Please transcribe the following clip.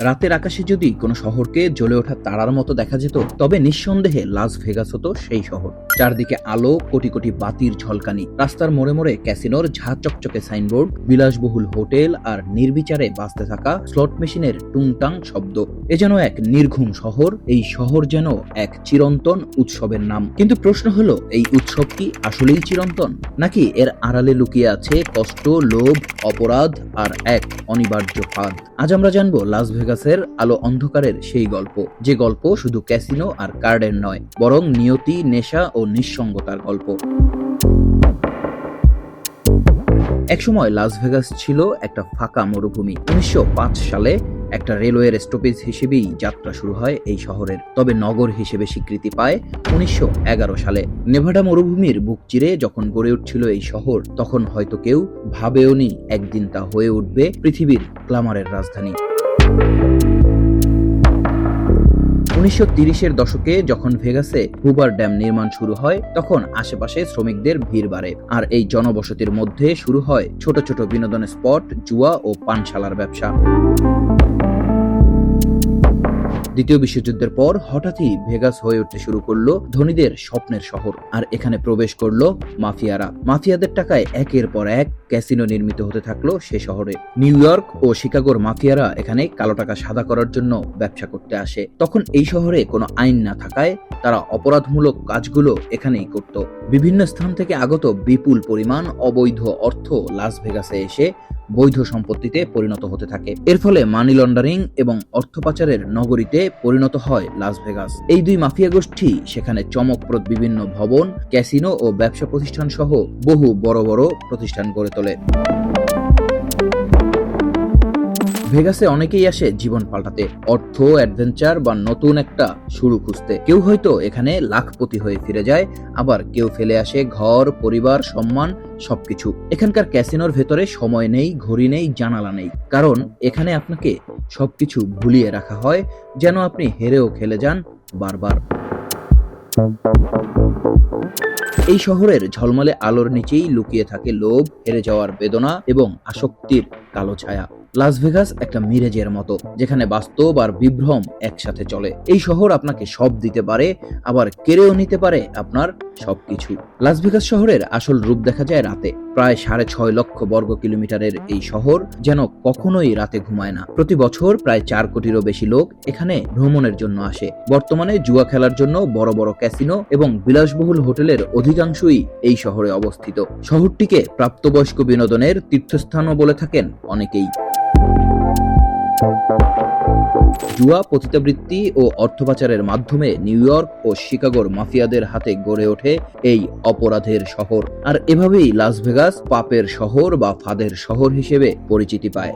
রাতের আকাশে যদি কোনো শহরকে জ্বলে ওঠা তারার মতো দেখা যেত, তবে নিঃসন্দেহে লাস ভেগাস হতো সেই শহর। চারদিকে আলো, কোটি কোটি বাতির ঝলকানি। রাস্তার মোড়ে মোড়ে ক্যাসিনোর ঝা চকচকে সাইনবোর্ড, বিলাসবহুল হোটেল আর নির্বিচারে বাঁচতে থাকা স্লট মেশিনের টুংটাং শব্দ। এ যেন এক নির্ঘুম শহর, এই শহর যেন এক চিরন্তন উৎসবের নাম। কিন্তু প্রশ্ন হলো, এই উৎসব কি আসলেই চিরন্তন? নাকি এর আড়ালে লুকিয়ে আছে কষ্ট, লোভ, অপরাধ আর এক অনিবার্য ফাঁদ? আজ আমরা জানব লাস ভেগাসের আলো অন্ধকারের সেই গল্প। যে গল্প শুধু ক্যাসিনো আর কার্ডের নয়, বরং নিয়তি, নেশা ও নিঃসঙ্গতার গল্প। একসময় লাস ভেগাস ছিল একটা ফাঁকা মরুভূমি। উনিশশো সালে একটা রেলওয়ের স্টপেজ হিসেবেই যাত্রা শুরু হয় এই শহরের। তবে নগর হিসেবে স্বীকৃতি পায় উনিশশো এগারো সালে। নেভাডা মরুভূমির বুক চিরে যখন গড়ে উঠছিল এই শহর, তখন হয়তো কেউ ভাবেওনি একদিন তা হয়ে উঠবে পৃথিবীর গ্লামারের রাজধানী। উনিশশো তিরিশের দশকে যখন ভেগাসে হুবার ড্যাম নির্মাণ শুরু হয়, তখন আশেপাশে শ্রমিকদের ভিড় বাড়ে। আর এই জনবসতির মধ্যে শুরু হয় ছোট ছোট বিনোদন স্পট, জুয়া ও পানশালার ব্যবসা। দ্বিতীয় বিশ্বযুদ্ধের পর হঠাৎই ভেগাস হয়ে উঠতে শুরু করল ধনীদের স্বপ্নের শহর আর এখানে প্রবেশ করল মাফিয়ারা। মাফিয়াদের টাকায় একের পর এক ক্যাসিনো নির্মিত হতে থাকল সে শহরে। নিউ ইয়র্ক ও শিকাগোর মাফিয়ারা এখানে কালো টাকা সাদা করার জন্য ব্যবসা করতে আসে। তখন এই শহরে কোনো আইন না থাকায় তারা অপরাধমূলক কাজগুলো এখানেই করত। বিভিন্ন স্থান থেকে আগত বিপুল পরিমাণ অবৈধ অর্থ লাস ভেগাসে এসে বৈধ সম্পত্তিতে পরিণত হতে থাকে। এর ফলে মানি লন্ডারিং এবং অর্থ পাচারের নগরীতে পরিণত হয় লাস ভেগাস এই দুই মাফিয়া গোষ্ঠী সেখানে চমকপ্রদ বিভিন্ন ভবন, ক্যাসিনো ও ব্যবসা প্রতিষ্ঠান সহ বহু বড় বড় প্রতিষ্ঠান গড়ে তোলে। ভেগাসে অনেকেই আসে জীবন পাল্টাতে, অর্থ অ্যাডভেঞ্চার বা নতুন একটা শুরু খুঁজতে। কেউ হয়তো এখানে লাখপতি হয়ে ফিরে যায়, আবার কেউ ফেলে আসে ঘর, পরিবার, সম্মান, সবকিছু। এখানকার ক্যাসিনোর ভেতরে সময় নেই, ঘড়ি নেই, জানালা নেই। কারণ এখানে আপনাকে সবকিছু ভুলিয়ে রাখা হয়, যেন আপনি হেরেও খেলে যান বারবার। এই শহরের ঝলমলে আলোর নিচেই লুকিয়ে থাকে লোভ, হেরে যাওয়ার বেদনা এবং আসক্তির কালো ছায়া। লাস ভেগাস একটা মিরেজের মতো, যেখানে বাস্তব আর বিভ্রম একসাথে চলে। এই শহর আপনাকে সব দিতে পারে, আবার কেড়েও নিতে পারে আপনার সবকিছু। লাস ভেগাস শহরের আসল রূপ দেখা যায় রাতে, প্রায় সাড়ে ছয় লক্ষ বর্গ কিলোমিটারের এই শহর যেন কখনোই রাতে ঘুমায় না। প্রতি বছর প্রায় চার কোটিরও বেশি লোক এখানে ভ্রমণের জন্য আসে। বর্তমানে জুয়া খেলার জন্য বড় বড় ক্যাসিনো এবং বিলাসবহুল হোটেলের অধিকাংশই এই শহরে অবস্থিত। শহরটিকে প্রাপ্তবয়স্ক বিনোদনের তীর্থস্থানও বলে থাকেন অনেকেই। জুয়া, পতিতাবৃত্তি ও অর্থপাচারের মাধ্যমে নিউ ইয়র্ক ও শিকাগোর মাফিয়াদের হাতে গড়ে ওঠে এই অপরাধের শহর। আর এভাবেই লাস ভেগাস পাপের শহর বা ফাদের শহর হিসেবে পরিচিতি পায়।